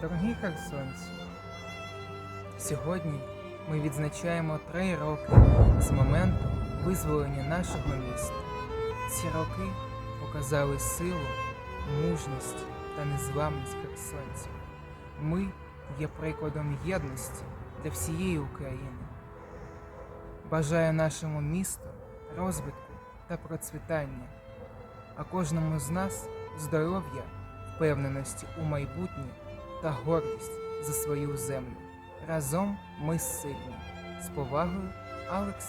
Дорогі херсонці, сьогодні ми відзначаємо три роки з моменту визволення нашого міста. Ці роки показали силу, мужність та незламність херсонців. Ми є прикладом єдності для всієї України. Бажаю нашому місту розвитку та процвітання, а кожному з нас здоров'я, впевненості у майбутнє та гордість за свою землю. Разом ми сильні. З повагою, Алекс